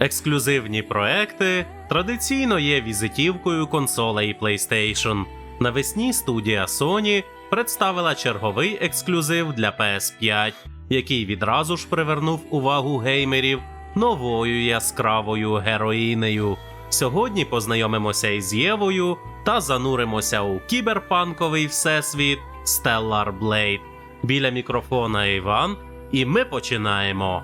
Ексклюзивні проекти традиційно є візитівкою консолей PlayStation. Навесні студія Sony представила черговий ексклюзив для PS5, який відразу ж привернув увагу геймерів новою яскравою героїнею. Сьогодні познайомимося із Євою та зануримося у кіберпанковий всесвіт Stellar Blade. Біля мікрофона Іван, і ми починаємо.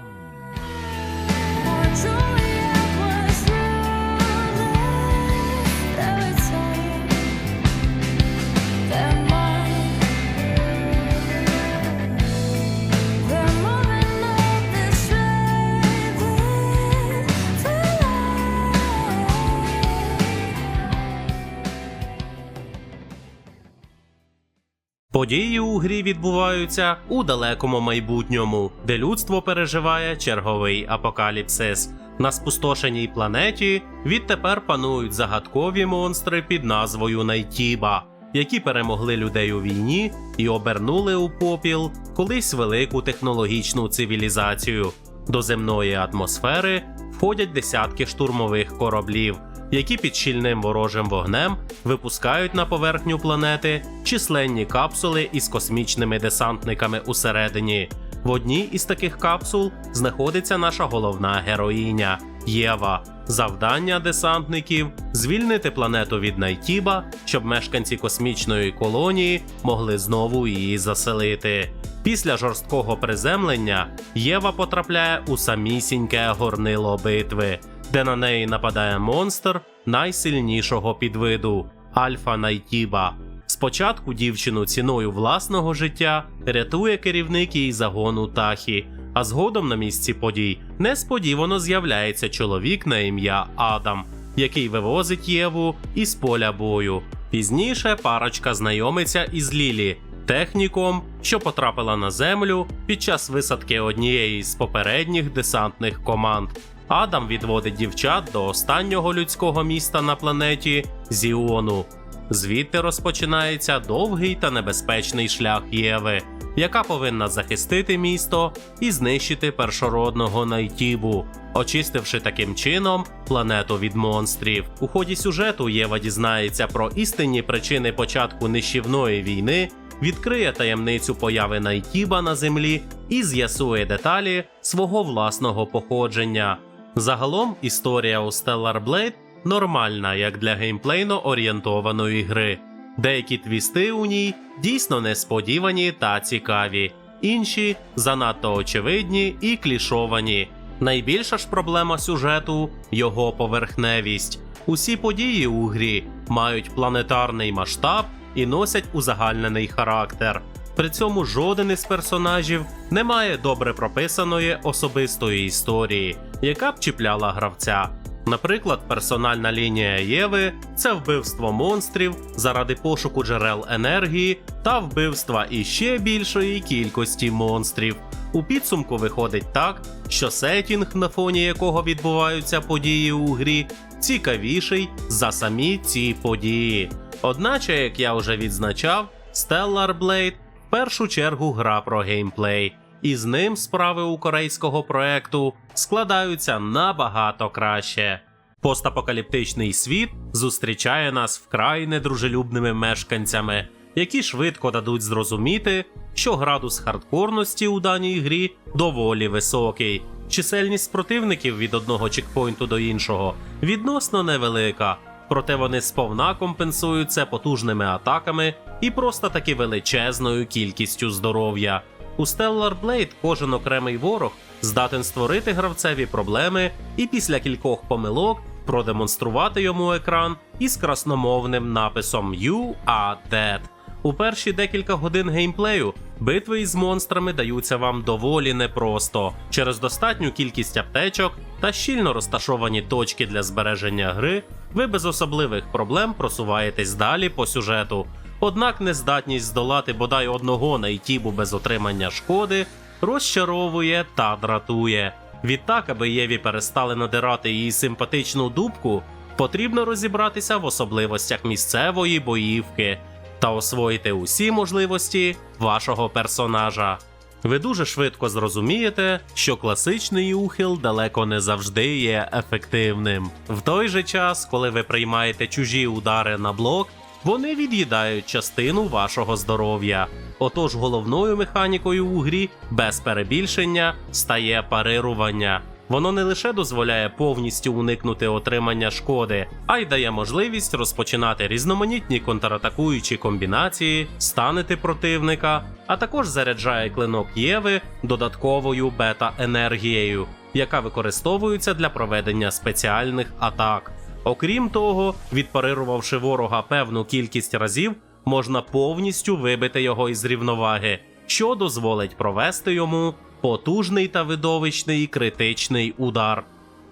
Події у грі відбуваються у далекому майбутньому, де людство переживає черговий апокаліпсис. На спустошеній планеті відтепер панують загадкові монстри під назвою Найтіба, які перемогли людей у війні і обернули у попіл колись велику технологічну цивілізацію. До земної атмосфери входять десятки штурмових кораблів, які під щільним ворожим вогнем випускають на поверхню планети численні капсули із космічними десантниками усередині. В одній із таких капсул знаходиться наша головна героїня Єва. Завдання десантників звільнити планету від Найтіба, щоб мешканці космічної колонії могли знову її заселити. Після жорсткого приземлення Єва потрапляє у самісіньке горнило битви, де на неї нападає монстр найсильнішого підвиду Альфа Найтіба. Спочатку дівчину ціною власного життя рятує керівник її загону Тахі, а згодом на місці подій несподівано з'являється чоловік на ім'я Адам, який вивозить Єву із поля бою. Пізніше парочка знайомиться із Лілі, техніком, що потрапила на землю під час висадки однієї з попередніх десантних команд. Адам відводить дівчат до останнього людського міста на планеті Зіону. Звідти розпочинається довгий та небезпечний шлях Єви, яка повинна захистити місто і знищити першородного Найтібу, очистивши таким чином планету від монстрів. У ході сюжету Єва дізнається про істинні причини початку нищівної війни, відкриє таємницю появи Найтіба на землі і з'ясує деталі свого власного походження. Загалом історія у Stellar Blade нормальна як для геймплейно орієнтованої гри. Деякі твісти у ній дійсно несподівані та цікаві, інші занадто очевидні і клішовані. Найбільша ж проблема сюжету його поверхневість. Усі події у грі мають планетарний масштаб і носять узагальнений характер. При цьому жоден із персонажів не має добре прописаної особистої історії, яка б чіпляла гравця. Наприклад, персональна лінія Єви це вбивство монстрів заради пошуку джерел енергії та вбивства іще більшої кількості монстрів. У підсумку виходить так, що сетінг, на фоні якого відбуваються події у грі, цікавіший за самі ці події. Одначе, як я вже відзначав, Stellar Blade в першу чергу гра про геймплей, і з ним справи у корейського проекту складаються набагато краще. Постапокаліптичний світ зустрічає нас вкрай недружелюбними мешканцями, які швидко дадуть зрозуміти, що градус хардкорності у даній грі доволі високий. Чисельність противників від одного чекпоінту до іншого відносно невелика, проте вони сповна компенсують це потужними атаками і просто таки величезною кількістю здоров'я. У Stellar Blade кожен окремий ворог здатен створити гравцеві проблеми і після кількох помилок продемонструвати йому екран із красномовним написом You are dead. У перші декілька годин геймплею битви із монстрами даються вам доволі непросто через достатню кількість аптечок та щільно розташовані точки для збереження гри. Ви без особливих проблем просуваєтесь далі по сюжету. Однак нездатність здолати бодай одного найтібу без отримання шкоди розчаровує та дратує. Відтак, аби Єві перестали надирати її симпатичну дубку, потрібно розібратися в особливостях місцевої боївки та освоїти усі можливості вашого персонажа. ви дуже швидко зрозумієте, що класичний ухил далеко не завжди є ефективним. В той же час, коли ви приймаєте чужі удари на блок, вони від'їдають частину вашого здоров'я. Отож, головною механікою у грі без перебільшення стає парирування. Воно не лише дозволяє повністю уникнути отримання шкоди, а й дає можливість розпочинати різноманітні контратакуючі комбінації, станити противника, а також заряджає клинок Єви додатковою бета-енергією, яка використовується для проведення спеціальних атак. Окрім того, відпарирувавши ворога певну кількість разів, можна повністю вибити його із рівноваги, що дозволить провести йому потужний та видовищний критичний удар.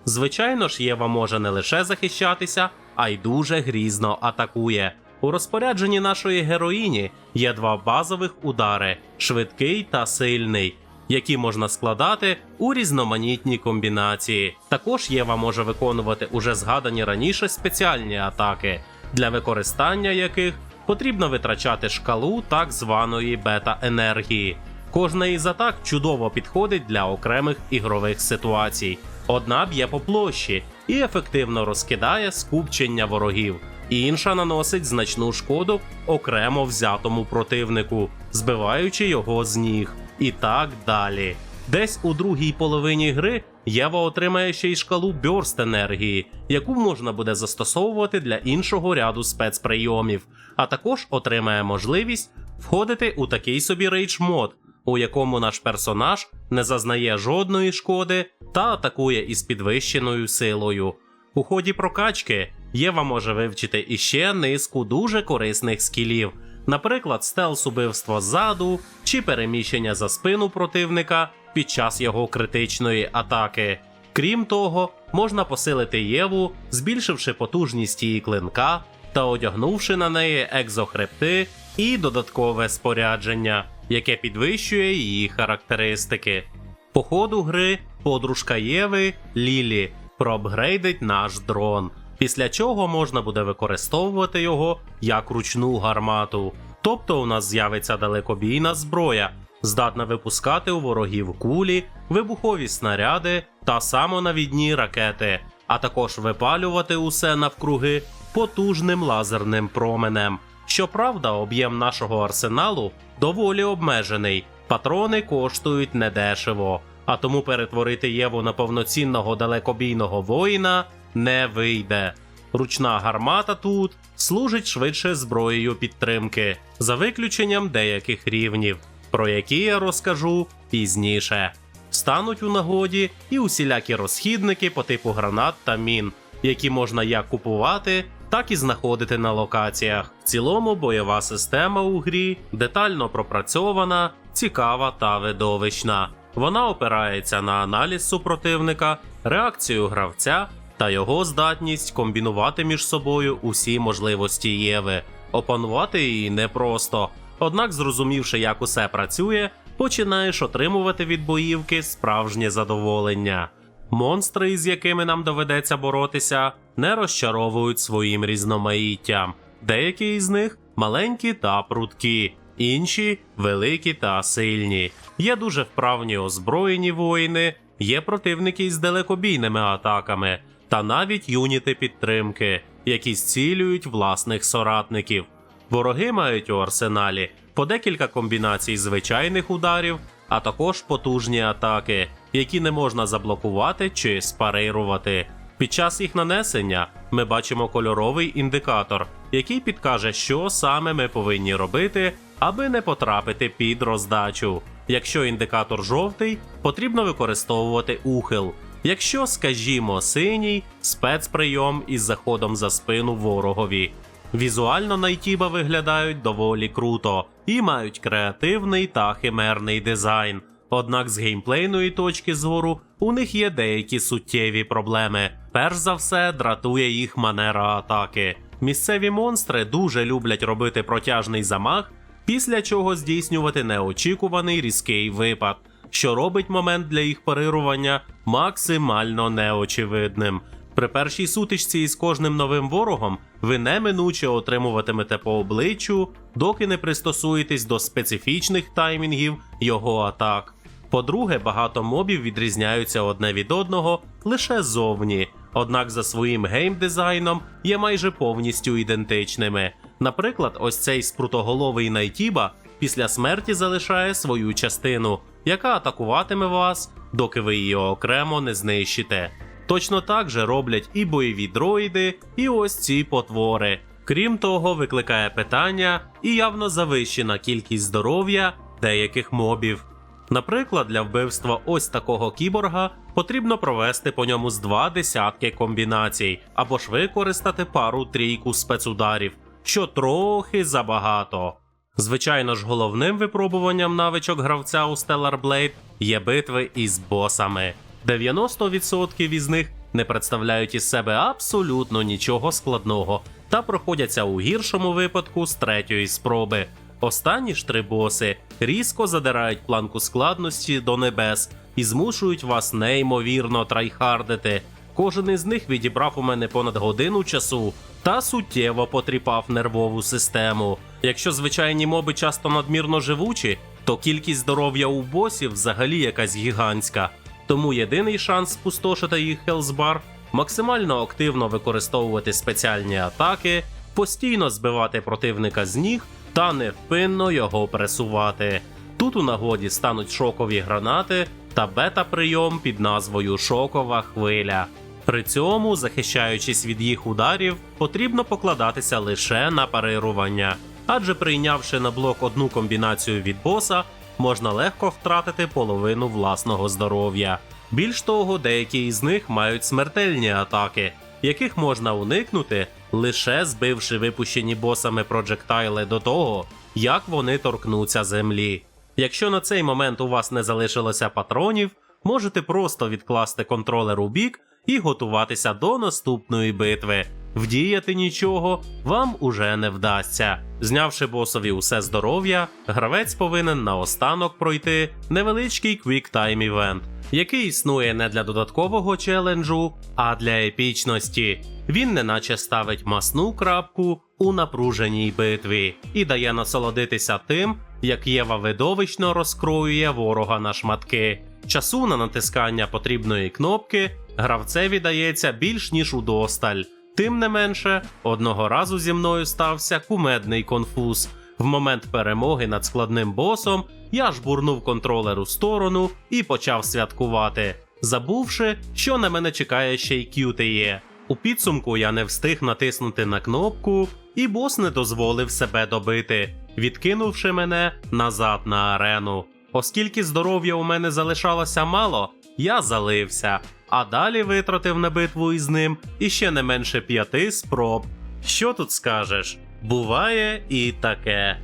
Звичайно ж, Єва може не лише захищатися, а й дуже грізно атакує. У розпорядженні нашої героїні є два базових удари швидкий та сильний, які можна складати у різноманітні комбінації. Також Єва може виконувати уже згадані раніше спеціальні атаки, для використання яких потрібно витрачати шкалу так званої бета-енергії. Кожна із атак чудово підходить для окремих ігрових ситуацій. Одна б'є по площі і ефективно розкидає скупчення ворогів, інша наносить значну шкоду окремо взятому противнику, збиваючи його з ніг. І так далі. Десь у другій половині гри Єва отримає ще й шкалу бьорст енергії, яку можна буде застосовувати для іншого ряду спецприйомів, а також отримає можливість входити у такий собі рейдж мод, у якому наш персонаж не зазнає жодної шкоди та атакує із підвищеною силою. У ході прокачки Єва може вивчити іще низку дуже корисних скілів, наприклад, стелс убивство ззаду чи переміщення за спину противника під час його критичної атаки. Крім того, можна посилити Єву, збільшивши потужність її клинка та одягнувши на неї екзохребти і додаткове спорядження, яке підвищує її характеристики. По ходу гри подружка Єви Лілі проапгрейдить наш дрон, після чого можна буде використовувати його як ручну гармату. Тобто у нас з'явиться далекобійна зброя, здатна випускати у ворогів кулі, вибухові снаряди та самонавідні ракети, а також випалювати усе навкруги потужним лазерним променем. Щоправда, об'єм нашого арсеналу доволі обмежений, патрони коштують недешево, а тому перетворити Єву на повноцінного далекобійного воїна не вийде. Ручна гармата тут служить швидше зброєю підтримки, за виключенням деяких рівнів, про які я розкажу пізніше. Стануть у нагоді і усілякі розхідники по типу гранат та мін, які можна як купувати, так і знаходити на локаціях. В цілому бойова система у грі детально пропрацьована, цікава та видовищна. Вона опирається на аналіз супротивника, реакцію гравця та його здатність комбінувати між собою усі можливості Єви. Опанувати її непросто. Однак, зрозумівши, як усе працює, починаєш отримувати від боївки справжнє задоволення. Монстри, із якими нам доведеться боротися, не розчаровують своїм різноманіттям. Деякі із них маленькі та прудкі, інші великі та сильні. Є дуже вправні озброєні воїни, є противники із далекобійними атаками, та навіть юніти підтримки, які зцілюють власних соратників. Вороги мають у арсеналі по декілька комбінацій звичайних ударів, а також потужні атаки, які не можна заблокувати чи спарирувати. Під час їх нанесення ми бачимо кольоровий індикатор, який підкаже, що саме ми повинні робити, аби не потрапити під роздачу. Якщо індикатор жовтий, потрібно використовувати ухил. Якщо, скажімо, синій спецприйом із заходом за спину ворогові. Візуально найтіба виглядають доволі круто і мають креативний та химерний дизайн. Однак з геймплейної точки зору у них є деякі суттєві проблеми. Перш за все, дратує їх манера атаки. Місцеві монстри дуже люблять робити протяжний замах, після чого здійснювати неочікуваний різкий випад, що робить момент для їх парирування максимально неочевидним. При першій сутичці із кожним новим ворогом ви неминуче отримуватимете по обличчю, доки не пристосуєтесь до специфічних таймінгів його атак. По-друге, багато мобів відрізняються одне від одного лише зовні, однак за своїм геймдизайном є майже повністю ідентичними. Наприклад, ось цей спрутоголовий Найтіба після смерті залишає свою частину, яка атакуватиме вас, доки ви її окремо не знищите. Точно так же роблять і бойові дроїди, і ось ці потвори. Крім того, викликає питання і явно завищена кількість здоров'я деяких мобів. Наприклад, для вбивства ось такого кіборга потрібно провести по ньому з два десятки комбінацій, або ж використати пару трійку спецударів, що трохи забагато. Звичайно ж, головним випробуванням навичок гравця у Stellar Blade є битви із босами. 90% із них не представляють із себе абсолютно нічого складного та проходяться у гіршому випадку з третьої спроби. Останні ж три боси різко задирають планку складності до небес і змушують вас неймовірно трайхардити. Кожен із них відібрав у мене понад годину часу та суттєво потріпав нервову систему. Якщо звичайні моби часто надмірно живучі, то кількість здоров'я у босів взагалі якась гігантська. Тому єдиний шанс спустошити їх Хелсбар максимально активно використовувати спеціальні атаки, постійно збивати противника з ніг та невпинно його пресувати. Тут у нагоді стануть шокові гранати та бета-прийом під назвою Шокова хвиля. При цьому, захищаючись від їх ударів, потрібно покладатися лише на парирування, адже прийнявши на блок одну комбінацію від боса, можна легко втратити половину власного здоров'я. Більш того, деякі із них мають смертельні атаки, яких можна уникнути, лише збивши випущені босами проджектайли до того, як вони торкнуться землі. Якщо на цей момент у вас не залишилося патронів, можете просто відкласти контролер у бік і готуватися до наступної битви. Вдіяти нічого вам уже не вдасться. Знявши босові усе здоров'я, гравець повинен наостанок пройти невеличкий квік-тайм івент, який існує не для додаткового челенджу, а для епічності. Він неначе ставить масну крапку у напруженій битві і дає насолодитися тим, як Єва видовищно розкроює ворога на шматки. Часу на натискання потрібної кнопки гравцеві дається більш ніж удосталь. Тим не менше, одного разу зі мною стався кумедний конфуз. В момент перемоги над складним босом я жбурнув контролер у сторону і почав святкувати, забувши, що на мене чекає ще й QTE. У підсумку я не встиг натиснути на кнопку, і бос не дозволив себе добити, відкинувши мене назад на арену. Оскільки здоров'я у мене залишалося мало, я залився, а далі витратив на битву із ним іще не менше п'яти спроб. Що тут скажеш? Буває і таке.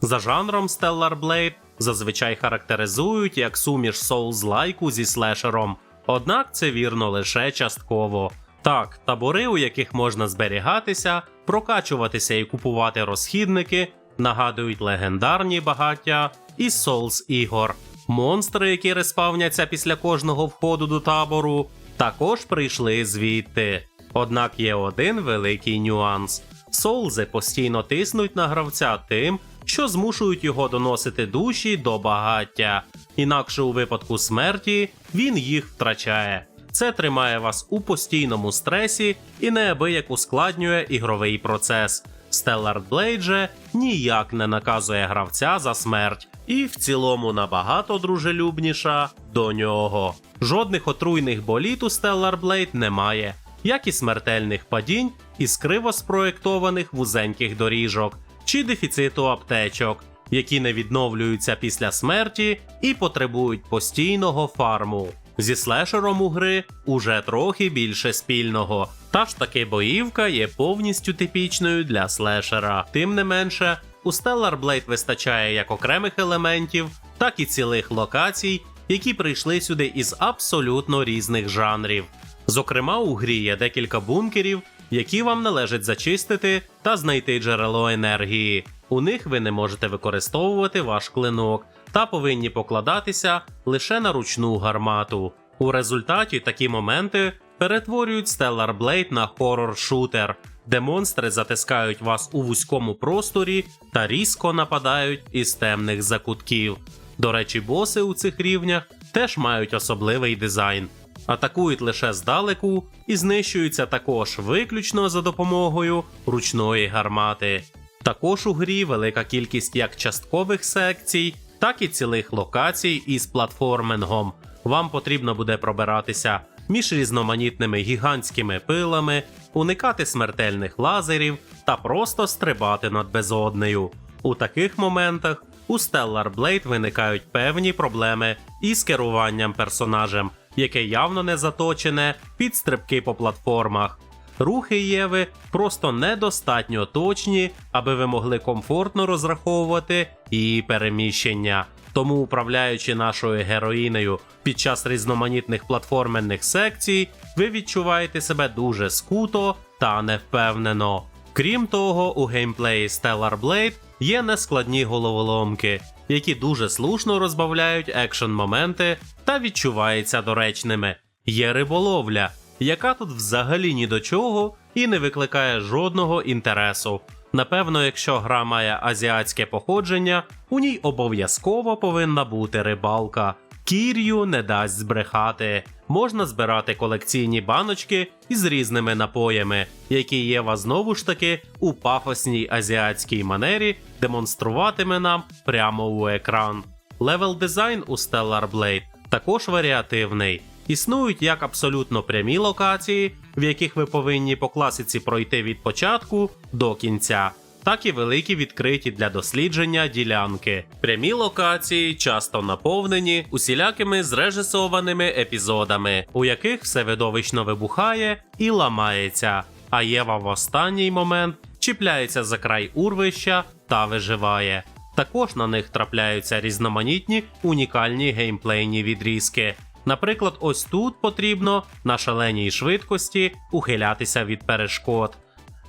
За жанром Stellar Blade зазвичай характеризують як суміш Souls-лайку зі слешером. Однак це вірно лише частково. Так, табори, у яких можна зберігатися, прокачуватися і купувати розхідники, нагадують легендарні багаття із Souls ігор. Монстри, які респавняться після кожного входу до табору, також прийшли звідти. Однак є один великий нюанс: Соулзи постійно тиснуть на гравця тим, що змушують його доносити душі до багаття. Інакше у випадку смерті він їх втрачає. Це тримає вас у постійному стресі і неабияк ускладнює ігровий процес. Stellar Blade же ніяк не наказує гравця за смерть, і в цілому набагато дружелюбніша до нього. Жодних отруйних боліт у Stellar Blade немає, як і смертельних падінь із криво спроєктованих вузеньких доріжок чи дефіциту аптечок, які не відновлюються після смерті і потребують постійного фарму. Зі слешером у гри уже трохи більше спільного. Та ж таки боївка є повністю типічною для слешера. Тим не менше, у Stellar Blade вистачає як окремих елементів, так і цілих локацій, які прийшли сюди із абсолютно різних жанрів. Зокрема, у грі є декілька бункерів, які вам належить зачистити та знайти джерело енергії. У них ви не можете використовувати ваш клинок та повинні покладатися лише на ручну гармату. У результаті такі моменти перетворюють Stellar Blade на хорор-шутер, де монстри затискають вас у вузькому просторі та різко нападають із темних закутків. До речі, боси у цих рівнях теж мають особливий дизайн. Атакують лише здалеку і знищуються також виключно за допомогою ручної гармати. Також у грі велика кількість як часткових секцій, так і цілих локацій із платформингом. Вам потрібно буде пробиратися між різноманітними гігантськими пилами, уникати смертельних лазерів та просто стрибати над безоднею. У таких моментах у Stellar Blade виникають певні проблеми із керуванням персонажем, яке явно не заточене під стрибки по платформах. Рухи Єви просто недостатньо точні, аби ви могли комфортно розраховувати її переміщення. Тому, управляючи нашою героїнею під час різноманітних платформенних секцій, ви відчуваєте себе дуже скуто та невпевнено. Крім того, у геймплеї Stellar Blade є нескладні головоломки, які дуже слушно розбавляють екшн моменти та відчуваються доречними. Є риболовля, яка тут взагалі ні до чого і не викликає жодного інтересу. Напевно, якщо гра має азіатське походження, у ній обов'язково повинна бути рибалка. Кір'ю не дасть збрехати. Можна збирати колекційні баночки із різними напоями, які Єва знову ж таки у пафосній азіатській манері демонструватиме нам прямо у екран. Левел дизайн у Stellar Blade також варіативний. Існують як абсолютно прямі локації, в яких ви повинні по класиці пройти від початку до кінця, так і великі відкриті для дослідження ділянки. Прямі локації часто наповнені усілякими зрежисованими епізодами, у яких все видовищно вибухає і ламається. А Єва в останній момент чіпляється за край урвища та виживає. Також на них трапляються різноманітні унікальні геймплейні відрізки. Наприклад, ось тут потрібно на шаленій швидкості ухилятися від перешкод.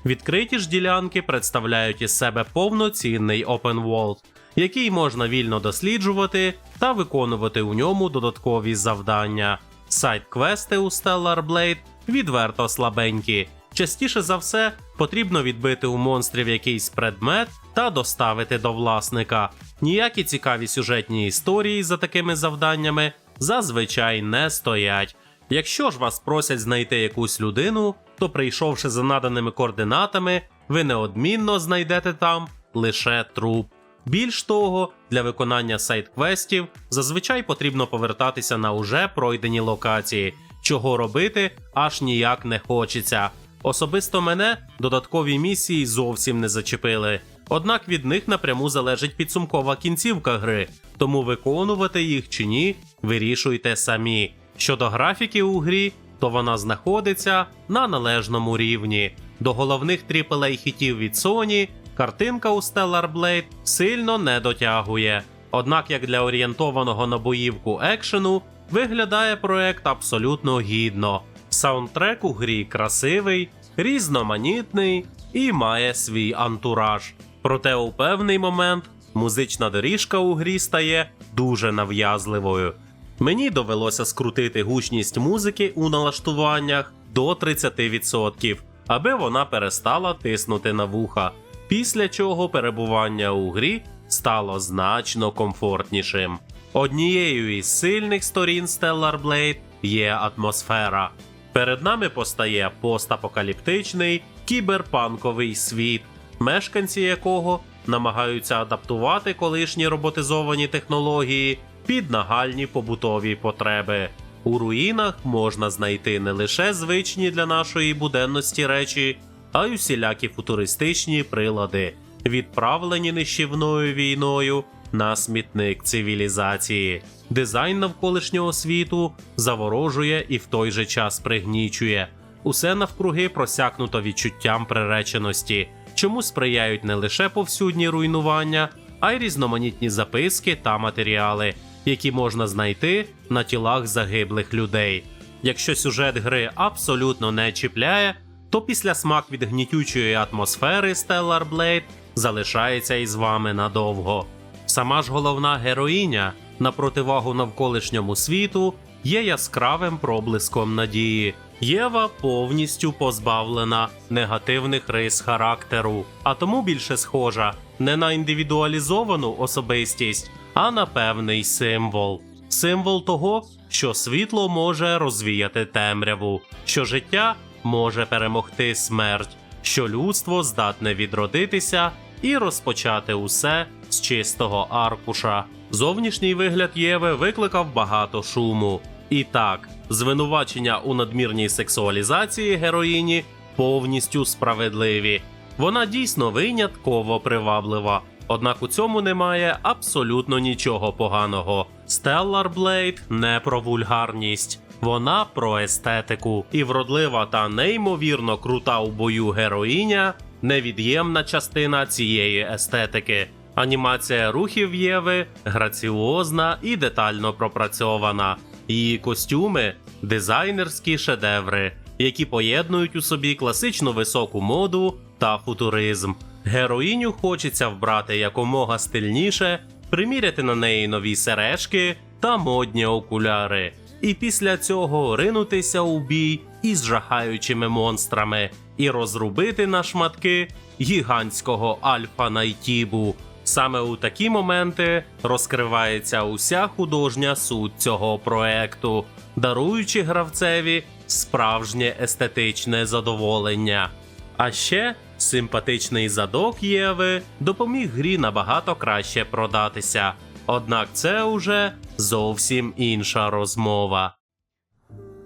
Відкриті ж ділянки представляють із себе повноцінний open world, який можна вільно досліджувати та виконувати у ньому додаткові завдання. Сайт-квести у Stellar Blade відверто слабенькі. Частіше за все потрібно відбити у монстрів якийсь предмет та доставити до власника. Ніякі цікаві сюжетні історії за такими завданнями зазвичай не стоять. Якщо ж вас просять знайти якусь людину, то прийшовши за наданими координатами, ви неодмінно знайдете там лише труп. Більш того, для виконання сайт-квестів зазвичай потрібно повертатися на уже пройдені локації, чого робити аж ніяк не хочеться. Особисто мене додаткові місії зовсім не зачепили. Однак від них напряму залежить підсумкова кінцівка гри, тому виконувати їх чи ні, вирішуйте самі. Щодо графіки у грі, то вона знаходиться на належному рівні. До головних AAA хітів від Sony картинка у Stellar Blade сильно не дотягує. Однак, як для орієнтованого на боївку екшену, виглядає проект абсолютно гідно. Саундтрек у грі красивий, різноманітний і має свій антураж. Проте у певний момент музична доріжка у грі стає дуже нав'язливою. Мені довелося скрутити гучність музики у налаштуваннях до 30%, аби вона перестала тиснути на вуха, після чого перебування у грі стало значно комфортнішим. Однією із сильних сторін Stellar Blade є атмосфера. Перед нами постає постапокаліптичний кіберпанковий світ, мешканці якого намагаються адаптувати колишні роботизовані технології під нагальні побутові потреби. У руїнах можна знайти не лише звичні для нашої буденності речі, а й усілякі футуристичні прилади, відправлені нищівною війною на смітник цивілізації. Дизайн навколишнього світу заворожує і в той же час пригнічує. Усе навкруги просякнуто відчуттям приреченості, чому сприяють не лише повсюдні руйнування, а й різноманітні записки та матеріали, які можна знайти на тілах загиблих людей. Якщо сюжет гри абсолютно не чіпляє, то після смак від гнітючої атмосфери Stellar Blade залишається із вами надовго. Сама ж головна героїня, на противагу навколишньому світу, є яскравим проблиском надії. Єва повністю позбавлена негативних рис характеру, а тому більше схожа не на індивідуалізовану особистість, а на певний символ. Символ того, що світло може розвіяти темряву, що життя може перемогти смерть, що людство здатне відродитися і розпочати усе з чистого аркуша. Зовнішній вигляд Єви викликав багато шуму. І так, звинувачення у надмірній сексуалізації героїні повністю справедливі. Вона дійсно винятково приваблива. Однак у цьому немає абсолютно нічого поганого. Stellar Blade не про вульгарність, вона про естетику. І вродлива та неймовірно крута у бою героїня невід'ємна частина цієї естетики. Анімація рухів Єви граціозна і детально пропрацьована. Її костюми дизайнерські шедеври, які поєднують у собі класичну високу моду та футуризм. Героїню хочеться вбрати якомога стильніше, приміряти на неї нові сережки та модні окуляри, і після цього ринутися у бій із жахаючими монстрами і розрубити на шматки гігантського альфа Найтібу. Саме у такі моменти розкривається уся художня суть цього проекту, даруючи гравцеві справжнє естетичне задоволення. А ще симпатичний задок Єви допоміг грі набагато краще продатися. Однак це уже зовсім інша розмова.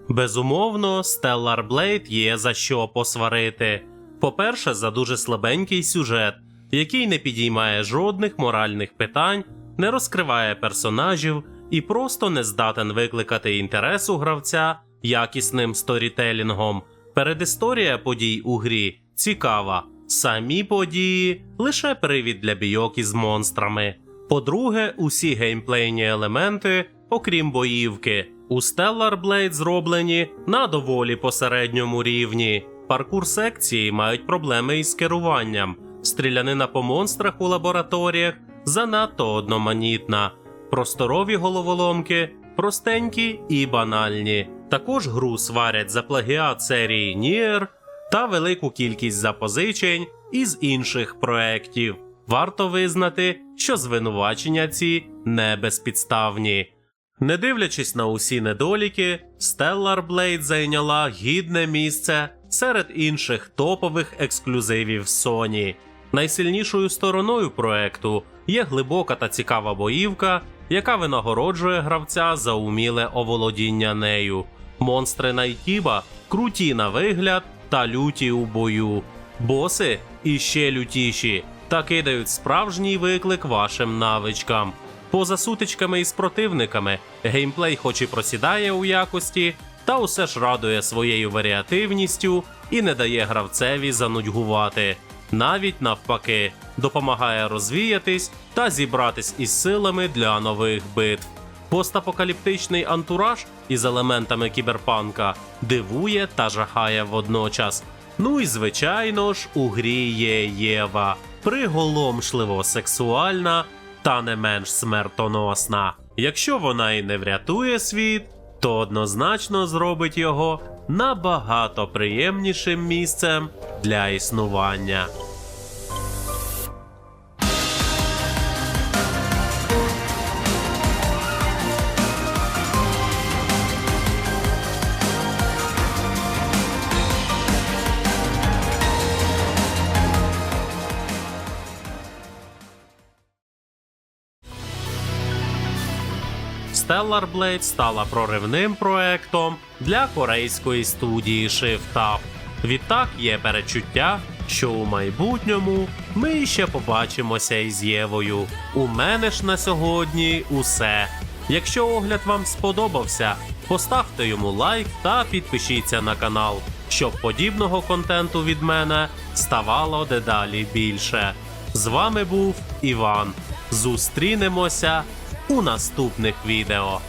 Безумовно, Stellar Blade є за що посварити. По-перше, за дуже слабенький сюжет, який не підіймає жодних моральних питань, не розкриває персонажів і просто не здатен викликати інтерес у гравця якісним сторітелінгом. Передісторія подій у грі цікава. Самі події лише привід для бійок із монстрами. По-друге, усі геймплейні елементи, окрім боївки, у Stellar Blade зроблені на доволі посередньому рівні. Паркур секції мають проблеми із керуванням. Стрілянина по монстрах у лабораторіях занадто одноманітна. Просторові головоломки простенькі і банальні. Також гру сварять за плагіат серії Nier та велику кількість запозичень із інших проєктів. Варто визнати, що звинувачення ці не безпідставні. Не дивлячись на усі недоліки, Stellar Blade зайняла гідне місце серед інших топових ексклюзивів Sony. Найсильнішою стороною проекту є глибока та цікава боївка, яка винагороджує гравця за уміле оволодіння нею. Монстри Найтіба круті на вигляд та люті у бою. Боси іще лютіші та кидають справжній виклик вашим навичкам. Поза сутичками із противниками, геймплей хоч і просідає у якості, та усе ж радує своєю варіативністю і не дає гравцеві занудьгувати. Навіть навпаки, допомагає розвіятись та зібратись із силами для нових битв. Постапокаліптичний антураж із елементами кіберпанка дивує та жахає водночас. Ну і звичайно ж, у грі є Єва, приголомшливо сексуальна та не менш смертоносна. Якщо вона і не врятує світ, то однозначно зробить його набагато приємнішим місцем для існування. Stellar Blade стала проривним проектом для корейської студії Shift. Відтак є перечуття, що у майбутньому ми ще побачимося із Євою. У мене ж на сьогодні усе. Якщо огляд вам сподобався, поставте йому лайк та підпишіться на канал, щоб подібного контенту від мене ставало дедалі більше. З вами був Іван. Зустрінемося у наступних відео.